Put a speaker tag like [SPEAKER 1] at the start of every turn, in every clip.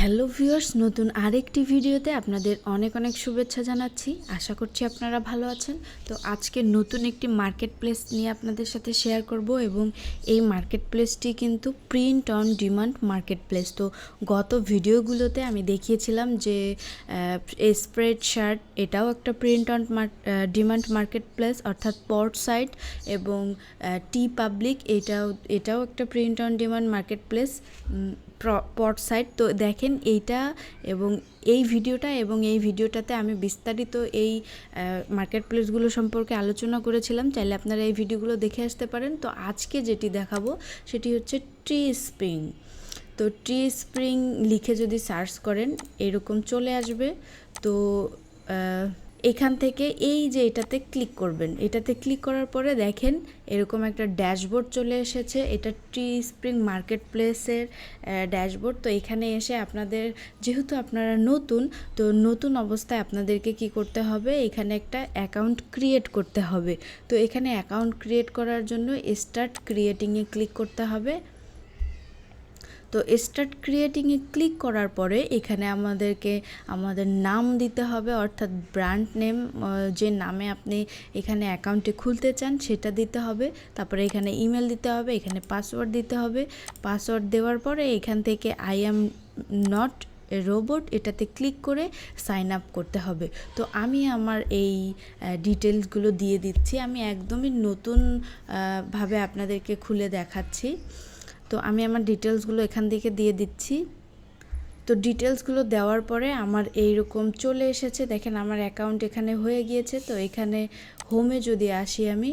[SPEAKER 1] Hello viewers নতুন আরেকটি ভিডিওতে আপনাদের অনেক অনেক শুভেচ্ছা জানাচ্ছি। আশা করছি আপনারা ভালো আছেন। তো আজকে নতুন একটি মার্কেট প্লেস নিয়ে আপনাদের সাথে শেয়ার করব এবং এই মার্কেট প্লেসটি কিন্তু print on demand market place তো গত ভিডিওগুলোতে আমি দেখিয়েছিলাম যে স্প্রেড শার্ট এটাও একটা print on demand market place অর্থাৎ পর্ট সাইট এবং টি পাবলিক এটাও এটাও একটা print on demand marketplace pot site তো দেখেন এইটা এবং এই ভিডিওটা এবং এই ভিডিওটাতে আমি বিস্তারিত এই মার্কেট প্লেসগুলো সম্পর্কে আলোচনা করেছিলাম। চাইলে আপনারা এই ভিডিওগুলো দেখে আসতে পারেন। তো আজকে যেটি দেখাবো সেটি হচ্ছে ট্রি স্প্রিং তো ট্রি স্প্রিং লিখে যদি সার্চ করেন, এরকম চলে আসবে। তো এখান থেকে এই যে এটাতে ক্লিক করবেন, এটাতে ক্লিক করার পরে দেখেন এরকম একটা ড্যাশবোর্ড চলে এসেছে, এটা ট্রি স্প্রিং মার্কেট প্লেসের ড্যাশবোর্ড তো এখানে এসে আপনাদের, যেহেতু আপনারা নতুন, তো নতুন অবস্থায় আপনাদেরকে কি করতে হবে? এখানে একটা অ্যাকাউন্ট ক্রিয়েট করতে হবে। তো এখানে অ্যাকাউন্ট ক্রিয়েট করার জন্য স্টার্ট ক্রিয়েটিংয়ে ক্লিক করতে হবে। তো স্টার্ট ক্রিয়েটিংয়ে ক্লিক করার পরে এখানে আমাদেরকে, আমাদের নাম দিতে হবে, অর্থাৎ ব্র্যান্ড নেম যে নামে আপনি এখানে অ্যাকাউন্টে খুলতে চান সেটা দিতে হবে। তারপরে এখানে ইমেল দিতে হবে, এখানে পাসওয়ার্ড দিতে হবে। পাসওয়ার্ড দেওয়ার পরে এখান থেকে আই অ্যাম নট রোবট এটাতে ক্লিক করে সাইন আপ করতে হবে। তো আমি আমার এই ডিটেলসগুলো দিয়ে দিচ্ছি। আমি একদমই নতুন ভাবে আপনাদেরকে খুলে দেখাচ্ছি। তো আমি আমার ডিটেলসগুলো এখান থেকে দিয়ে দিচ্ছি। তো ডিটেলসগুলো দেওয়ার পরে আমার এই রকম চলে এসেছে। দেখেন আমার অ্যাকাউন্ট এখানে হয়ে গিয়েছে। তো এখানে হোমে যদি আসি আমি,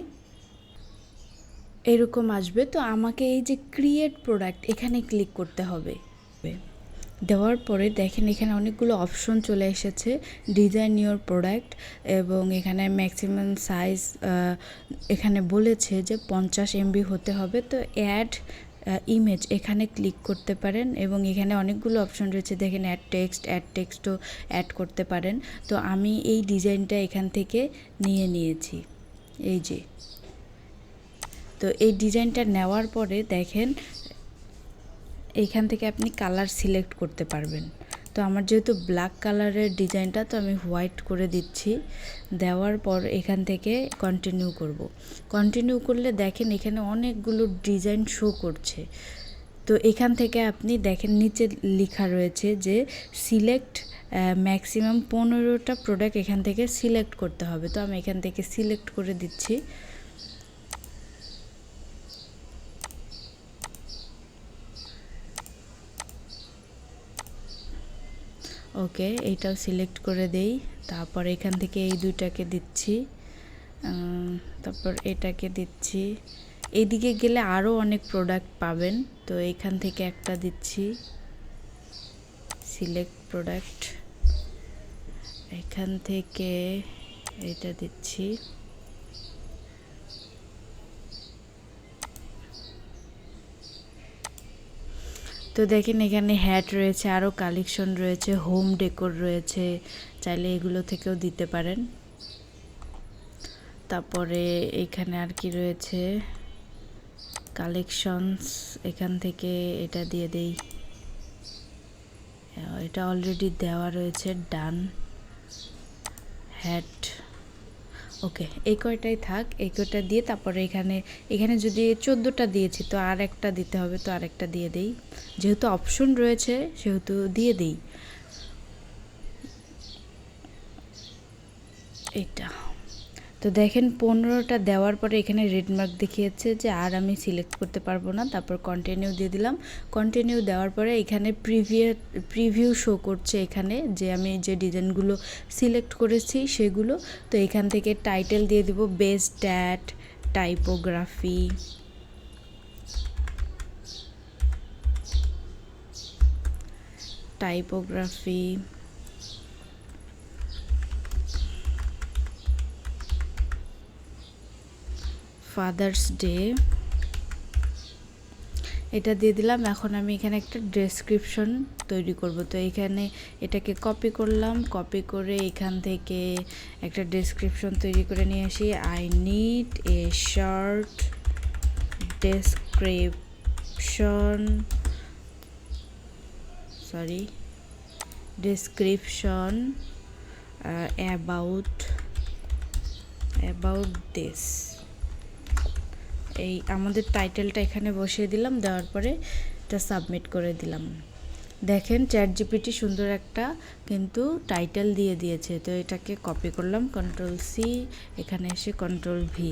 [SPEAKER 1] এরকম আসবে। তো আমাকে এই যে ক্রিয়েট প্রোডাক্ট এখানে ক্লিক করতে হবে। দেওয়ার পরে দেখেন এখানে অনেকগুলো অপশন চলে এসেছে। ডিজাইন ইউর প্রোডাক্ট এবং এখানে ম্যাক্সিমাম সাইজ এখানে বলেছে যে পঞ্চাশ এমবি হতে হবে। তো অ্যাড ইমেজ এখানে ক্লিক করতে পারেন এবং এখানে অনেকগুলো অপশন রয়েছে। দেখেন অ্যাড টেক্সট অ্যাড টেক্সটও অ্যাড করতে পারেন। তো আমি এই ডিজাইনটা এখান থেকে নিয়ে নিয়েছি। এই যে। তো এই ডিজাইনটা নেওয়ার পরে দেখেন, এখান থেকে আপনি কালার সিলেক্ট করতে পারবেন। তো আমার যেহেতু ব্ল্যাক কালারের ডিজাইনটা তো আমি হোয়াইট করে দিচ্ছি। দেওয়ার পর এখান থেকে কন্টিনিউ করব। কন্টিনিউ করলে দেখেন এখানে অনেকগুলো ডিজাইন শো করছে। তো এখান থেকে আপনি দেখেন নিচে লেখা রয়েছে যে সিলেক্ট ম্যাক্সিমাম পনেরোটা প্রোডাক্ট এখান থেকে সিলেক্ট করতে হবে। তো আমি এখান থেকে সিলেক্ট করে দিচ্ছি। ওকে এইটাও সিলেক্ট করে দেই। তারপর এখান থেকে এই দুইটাকে দিচ্ছি। তারপর এটাকে দিচ্ছি। এইদিকে গেলে আরও অনেক প্রোডাক্ট পাবেন। তো এখান থেকে একটা দিচ্ছি। সিলেক্ট প্রোডাক্ট এখান থেকে এটা দিচ্ছি। তো দেখেন এখানে হ্যাট রয়েছে আরও কালেকশন রয়েছে হোম ডেকোর রয়েছে, চাইলে এগুলো থেকেও দিতে পারেন। তারপরে এখানে আর কি রয়েছে কালেকশনস এখান থেকে এটা দিয়ে দেই। এটা অলরেডি দেওয়া রয়েছে ডান হ্যাট ওকে, এই কয়টাই থাক, এই কয়টা দিয়ে তারপরে এখানে এখানে যদি চোদ্দোটা দিয়েছি, তো আর একটা দিতে হবে, তো আর একটা দিয়ে দেই। যেহেতু অপশন রয়েছে, সেহেতু দিয়ে দিই। এটা তো দেখেন পনেরোটা দেওয়ার পরে এখানে রেড মার্ক দেখিয়েছে যে আর আমি সিলেক্ট করতে পারব না। তারপর কন্টিনিউ দিয়ে দিলাম। কন্টিনিউ দেওয়ার পরে এখানে প্রিভিউ প্রিভিউ শো করছে এখানে যে আমি যে ডিজাইনগুলো সিলেক্ট করেছি সেগুলো। তো এখান থেকে টাইটেল দিয়ে দিব best dad typography typography father's day এটা দিয়ে দিলাম। এখন আমি এখানে একটা ডেসক্রিপশন তৈরি করব। তো এখানে এটাকে কপি করলাম। কপি করে এখান থেকে একটা ডেসক্রিপশন তৈরি করে নিয়ে আসি। I need a short description sorry description about about this এই আমাদের টাইটেলটা এখানে বসিয়ে দিলাম, দেওয়ার পরে এটা সাবমিট করে দিলাম। দেখেন চ্যাট জিপিটি সুন্দর একটা কিন্তু টাইটেল দিয়ে দিয়েছে, তো এটাকে কপি করলাম কন্ট্রোল সি এখানে এসে কন্ট্রোল ভি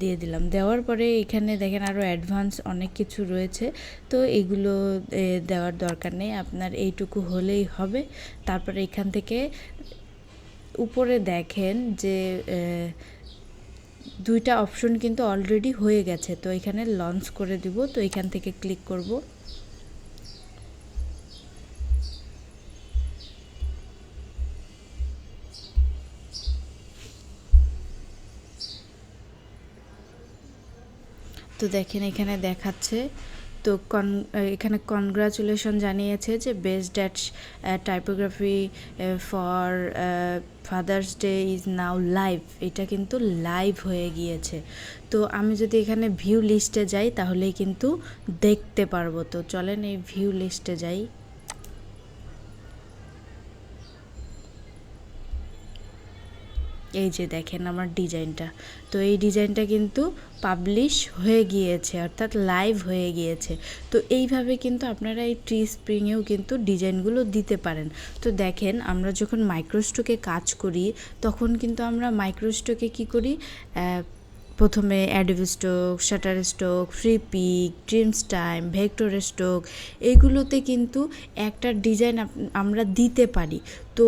[SPEAKER 1] দিয়ে দিলাম। দেওয়ার পরে এখানে দেখেন আরও অ্যাডভান্স অনেক কিছু রয়েছে, তো এগুলো দেওয়ার দরকার নেই, আপনার এইটুকু হলেই হবে। তারপরে এখান থেকে উপরে দেখেন যে দুইটা অপশন কিন্তু অলরেডি হয়ে গেছে। তো এখানে লঞ্চ করে দিব। তো এখান থেকে ক্লিক করব। তো দেখেন এখানে দেখাচ্ছে তো কন এখানে কনগ্রাচুলেশন জানিয়েছে যে best dad typography for father's day is now live এটা কিন্তু লাইভ হয়ে গিয়েছে। তো আমি যদি এখানে ভিউ লিস্টে যাই তাহলেই কিন্তু দেখতে পারব। তো চলেন এই ভিউ লিস্টে যাই। এই যে দেখেন আমার ডিজাইনটা। তো এই ডিজাইনটা কিন্তু পাবলিশ হয়ে গিয়েছে, অর্থাৎ লাইভ হয়ে গিয়েছে। তো এইভাবে কিন্তু আপনারা এই ট্রি স্প্রিংয়েও কিন্তু ডিজাইনগুলো দিতে পারেন। তো দেখেন, আমরা যখন মাইক্রোস্টোকে কাজ করি, তখন কিন্তু আমরা মাইক্রোস্টোকে কি করি? প্রথমে Adobe stock Shutterstock Freepik Dreamstime VectorStock এইগুলোতে কিন্তু একটা ডিজাইন আমরা দিতে পারি। তো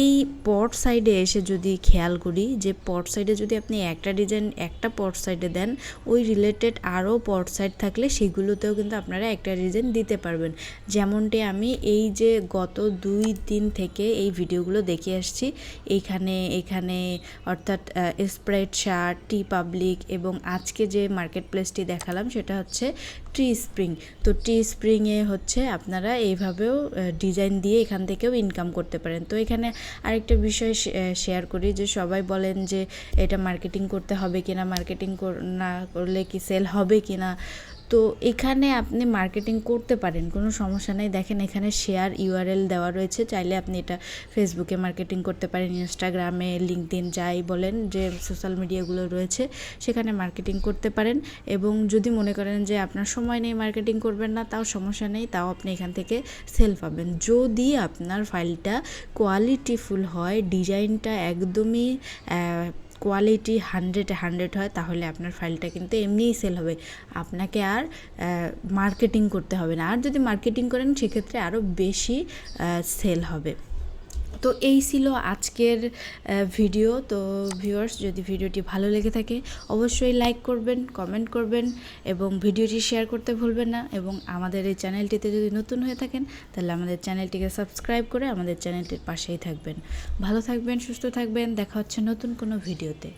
[SPEAKER 1] এই পট সাইডে এসে যদি খেয়াল করি, যে পট সাইডে যদি আপনি একটা ডিজাইন একটা পট সাইডে দেন, ওই রিলেটেড আরও পট সাইড থাকলে সেগুলোতেও কিন্তু আপনারা একটা ডিজাইন দিতে পারবেন। যেমনটি আমি এই যে গত দুই দিন থেকে এই ভিডিওগুলো দেখে আসছি এইখানে এখানে অর্থাৎ স্প্রেড শার্ট টি পাবলিক এবং আজকে যে মার্কেট প্লেসটি দেখালাম, সেটা হচ্ছে ট্রি স্প্রিং তো ট্রি স্প্রিংয়ে হচ্ছে আপনারা এইভাবেও ডিজাইন দিয়ে এখান থেকেও ইনকাম করতে পারেন। তো এখানে আরেকটা বিষয় শেয়ার করি যে সবাই বলেন যে এটা মার্কেটিং করতে হবে কিনা মার্কেটিং না করলে কি সেল হবে কিনা। তো এখানে আপনি মার্কেটিং করতে পারেন, কোনো সমস্যা নেই। দেখেন এখানে শেয়ার ইউআরএল দেওয়া রয়েছে, চাইলে আপনি এটা ফেসবুকে মার্কেটিং করতে পারেন ইনস্টাগ্রামে লিঙ্কডিন যাই বলেন, যে সোশ্যাল মিডিয়াগুলো রয়েছে, সেখানে মার্কেটিং করতে পারেন। এবং যদি মনে করেন যে আপনার সময় নেই মার্কেটিং করবেন না, তাও সমস্যা নেই, তাও আপনি এখান থেকে সেল পাবেন। যদি আপনার ফাইলটা কোয়ালিটিফুল হয় ডিজাইনটা একদমই কোয়ালিটি হান্ড্রেড হান্ড্রেড হয়, তাহলে আপনার ফাইলটা কিন্তু এমনিই সেল হবে। আপনাকে আর মার্কেটিং করতে হবে না। আর যদি মার্কেটিং করেন, সেক্ষেত্রে আরও বেশি সেল হবে। তো এই ছিল আজকের ভিডিও তো ভিউয়ার্স যদি ভিডিওটি ভালো লেগে থাকে, অবশ্যই লাইক করবেন কমেন্ট করবেন এবং ভিডিওটি শেয়ার করতে ভুলবেন না এবং আমাদের এই চ্যানেলটিতে যদি নতুন হয়ে থাকেন, তাহলে আমাদের চ্যানেলটিকে সাবস্ক্রাইব করে আমাদের চ্যানেলটির পাশেই থাকবেন। ভালো থাকবেন, সুস্থ থাকবেন, দেখা হচ্ছে নতুন কোনো ভিডিওতে